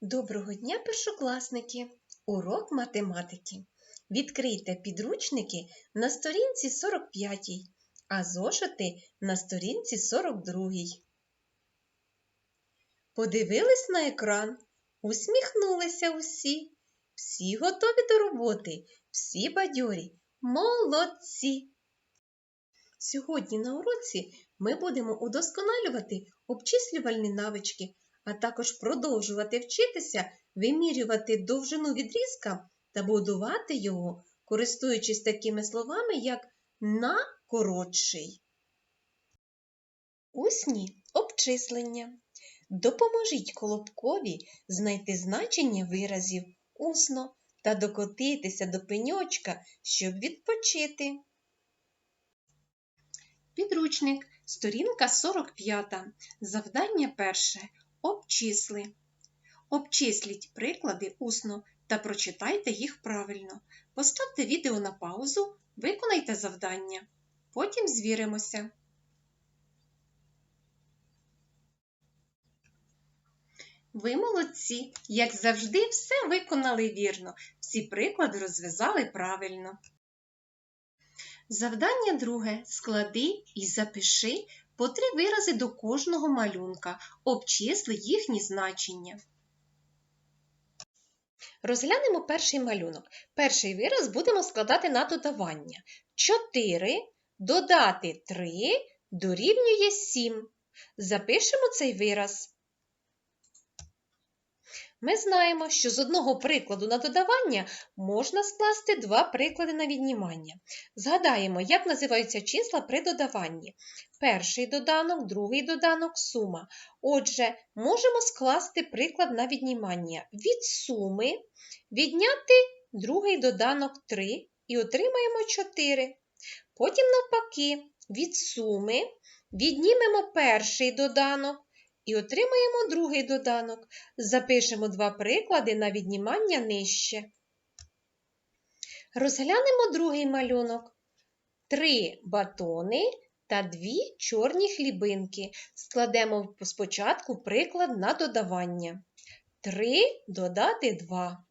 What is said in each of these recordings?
Доброго дня, першокласники! Урок математики. Відкрийте підручники на сторінці 45, а зошити на сторінці 42. Подивились на екран, усміхнулися усі. Всі готові до роботи, всі бадьорі, молодці! Сьогодні на уроці ми будемо удосконалювати обчислювальні навички а також продовжувати вчитися вимірювати довжину відрізка та будувати його, користуючись такими словами, як на коротший. Усні обчислення. Допоможіть колобкові знайти значення виразів усно та докотитися до пеньочка, щоб відпочити. Підручник, сторінка 45. Завдання перше. Обчисли. Обчисліть приклади усно та прочитайте їх правильно. Поставте відео на паузу, виконайте завдання. Потім звіримося. Ви молодці, як завжди, все виконали вірно. Всі приклади розв'язали правильно. Завдання друге. Склади і запиши по три вирази до кожного малюнка, обчисли їхні значення. Розглянемо перший малюнок. Перший вираз будемо складати на додавання. 4 додати 3 дорівнює 7. Запишемо цей вираз. Ми знаємо, що з одного прикладу на додавання можна скласти два приклади на віднімання. Згадаємо, як називаються числа при додаванні. Перший доданок, другий доданок, сума. Отже, можемо скласти приклад на віднімання. Від суми відняти другий доданок 3 і отримаємо 4. Потім, навпаки, від суми віднімемо перший доданок і отримаємо другий доданок. Запишемо два приклади на віднімання нижче. Розглянемо другий малюнок. Три батони та дві чорні хлібинки. Складемо спочатку приклад на додавання. 3 додати 2.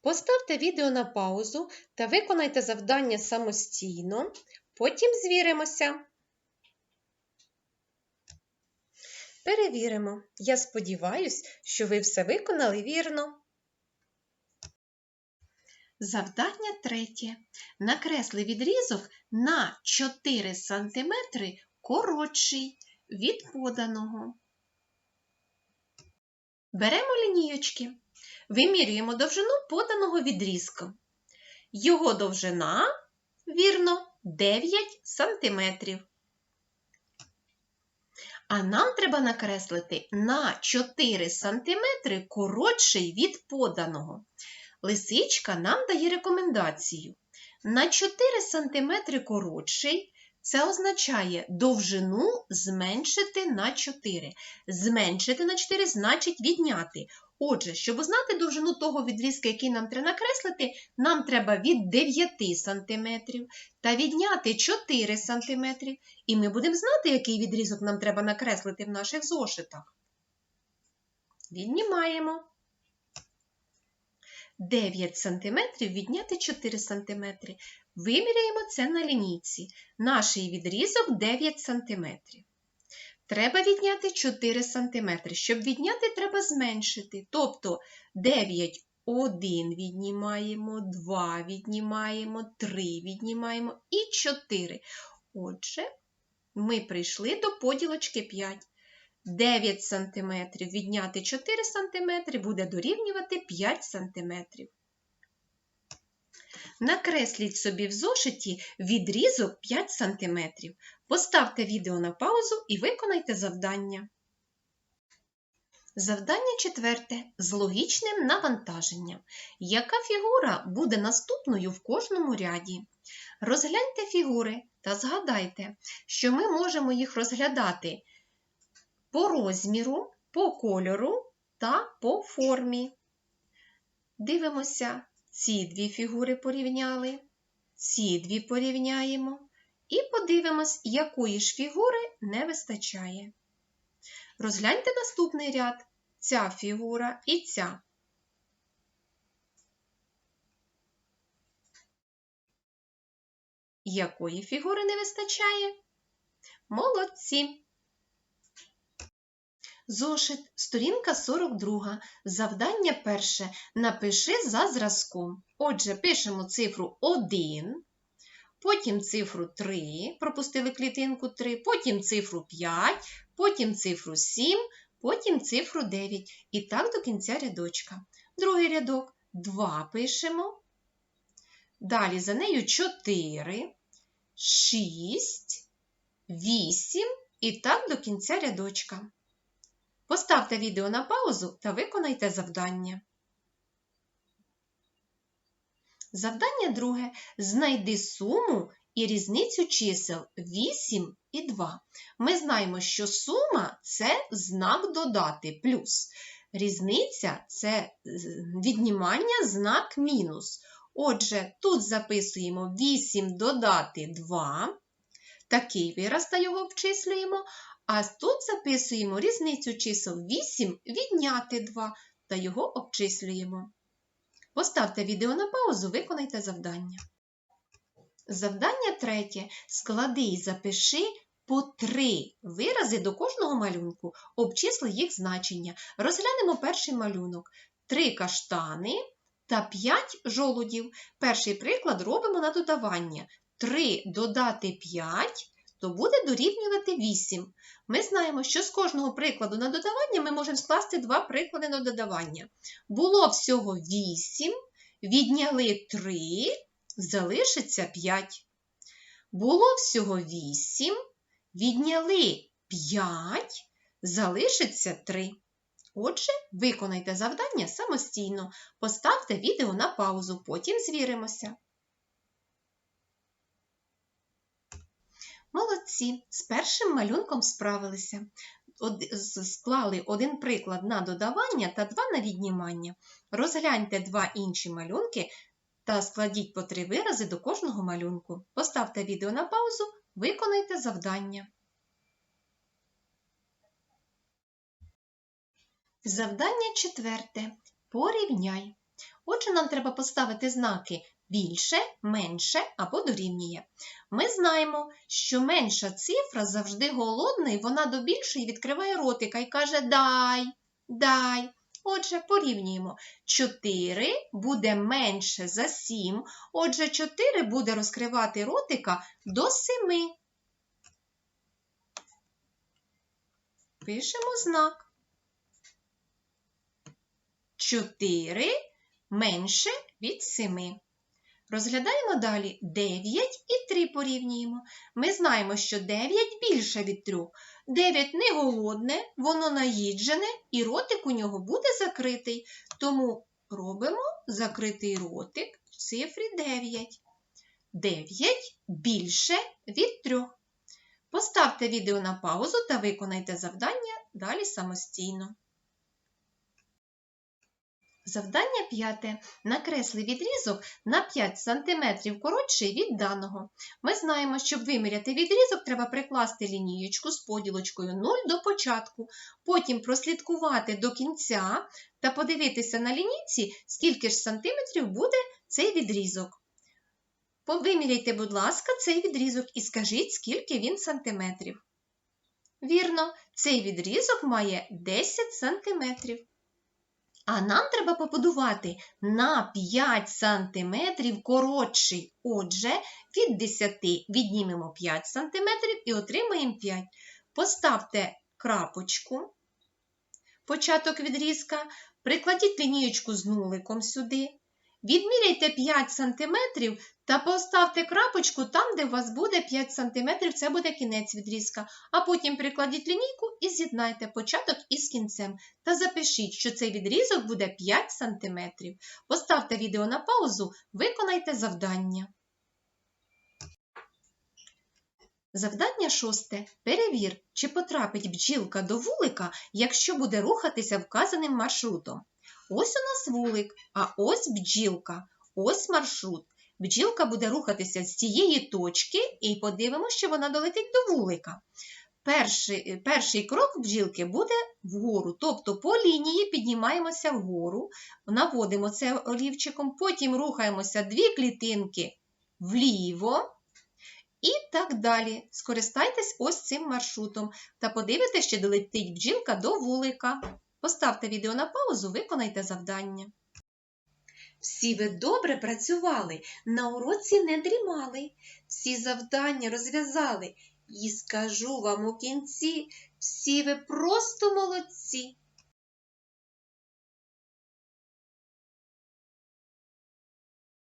Поставте відео на паузу та виконайте завдання самостійно. Потім звіримося. Перевіримо. Я сподіваюся, що ви все виконали вірно. Завдання третє. Накресли відрізок на 4 см коротший від поданого. Беремо лінієчки. Вимірюємо довжину поданого відрізка. Його довжина, вірно, 9 см. А нам треба накреслити на 4 см коротший від поданого. Лисичка нам дає рекомендацію. На 4 см коротший це означає довжину зменшити на 4. Зменшити на 4 значить відняти. Отже, щоб узнати довжину того відрізка, який нам треба накреслити, нам треба від 9 см та відняти 4 см. І ми будемо знати, який відрізок нам треба накреслити в наших зошитах. Віднімаємо. 9 см відняти 4 см. Виміряємо це на лінійці. Наш відрізок 9 см. Треба відняти 4 см. Щоб відняти, треба зменшити. Тобто 9 1 віднімаємо, 2 віднімаємо, 3 віднімаємо і 4. Отже, ми прийшли до поділочки 5. 9 см відняти 4 см буде дорівнювати 5 см. Накресліть собі в зошиті відрізок 5 см. Поставте відео на паузу і виконайте завдання. Завдання четверте. З логічним навантаженням. Яка фігура буде наступною в кожному ряді? Розгляньте фігури та згадайте, що ми можемо їх розглядати по розміру, по кольору та по формі. Дивимося, ці дві фігури порівняли, ці дві порівняємо і подивимось, якої ж фігури не вистачає. Розгляньте наступний ряд. ця фігура і ця. Якої фігури не вистачає? Молодці! Зошит, сторінка 42. Завдання перше. Напиши за зразком. Отже, пишемо цифру 1, потім цифру 3, пропустили клітинку 3, потім цифру 5, потім цифру 7, потім цифру 9. І так до кінця рядочка. Другий рядок 2 пишемо. Далі за нею 4, 6, 8 і так до кінця рядочка. Поставте відео на паузу та виконайте завдання. Завдання друге. Знайди суму і різницю чисел 8 і 2. Ми знаємо, що сума це знак додати плюс. Різниця це віднімання знак мінус. Отже, тут записуємо 8 додати 2. Такий вираз його обчислюємо. А тут записуємо різницю чисел 8 відняти 2 та його обчислюємо. Поставте відео на паузу, виконайте завдання. Завдання третє. Склади і запиши по три вирази до кожного малюнку, обчисли їх значення. Розглянемо перший малюнок. Три каштани та 5 жолудів. Перший приклад робимо на додавання. 3 додати 5 то буде дорівнювати 8. Ми знаємо, що з кожного прикладу на додавання ми можемо скласти два приклади на додавання. Було всього 8, відняли 3, залишиться 5. Було всього 8, відняли 5, залишиться 3. Отже, виконайте завдання самостійно. Поставте відео на паузу, потім звіримося. Молодці, з першим малюнком справилися. Склали один приклад на додавання та два на віднімання. Розгляньте два інші малюнки та складіть по три вирази до кожного малюнку. Поставте відео на паузу, виконайте завдання. Завдання четверте. Порівняй. Отже, нам треба поставити знаки більше, менше або дорівнює. Ми знаємо, що менша цифра завжди голодна, і вона до більшої відкриває ротика і каже Дай, дай. Отже, порівнюємо. 4 буде менше за 7, отже, 4 буде розкривати ротика до 7. Пишемо знак. 4 менше від 7. Розглядаємо далі 9 і 3 порівнюємо. Ми знаємо, що 9 більше від 3. 9 не голодне, воно наїджене, і ротик у нього буде закритий. Тому робимо закритий ротик в цифрі 9. 9 більше від 3. Поставте відео на паузу та виконайте завдання далі самостійно. Завдання п'яте. Накресли відрізок на 5 см коротший від даного. Ми знаємо, щоб виміряти відрізок, треба прикласти лінієчку з поділочкою 0 до початку, потім прослідкувати до кінця та подивитися на лінійці, скільки ж сантиметрів буде цей відрізок. Виміряйте, будь ласка, цей відрізок і скажіть, скільки він сантиметрів. Вірно, цей відрізок має 10 сантиметрів. А нам треба побудувати на 5 см коротший. Отже, від 10 віднімемо 5 см і отримаємо 5. Поставте крапочку, початок відрізка, прикладіть лінієчку з нуликом сюди. Відміряйте 5 см та поставте крапочку там, де у вас буде 5 см, це буде кінець відрізка. А потім прикладіть лінійку і з'єднайте початок із кінцем. Та запишіть, що цей відрізок буде 5 см. Поставте відео на паузу, виконайте завдання. Завдання шосте. Перевір, чи потрапить бджілка до вулика, якщо буде рухатися вказаним маршрутом. Ось у нас вулик, а ось бджілка, ось маршрут. Бджілка буде рухатися з цієї точки і подивимося, що вона долетить до вулика. перший, е, перший крок бджілки буде вгору. Тобто по лінії піднімаємося вгору, наводимо це олівчиком, потім рухаємося дві клітинки вліво. І так далі. Скористайтесь ось цим маршрутом та подивитесь, чи долетить бджілка до вулика. Поставте відео на паузу, виконайте завдання. Всі ви добре працювали, на уроці не дрімали, всі завдання розв'язали. І скажу вам у кінці, всі ви просто молодці.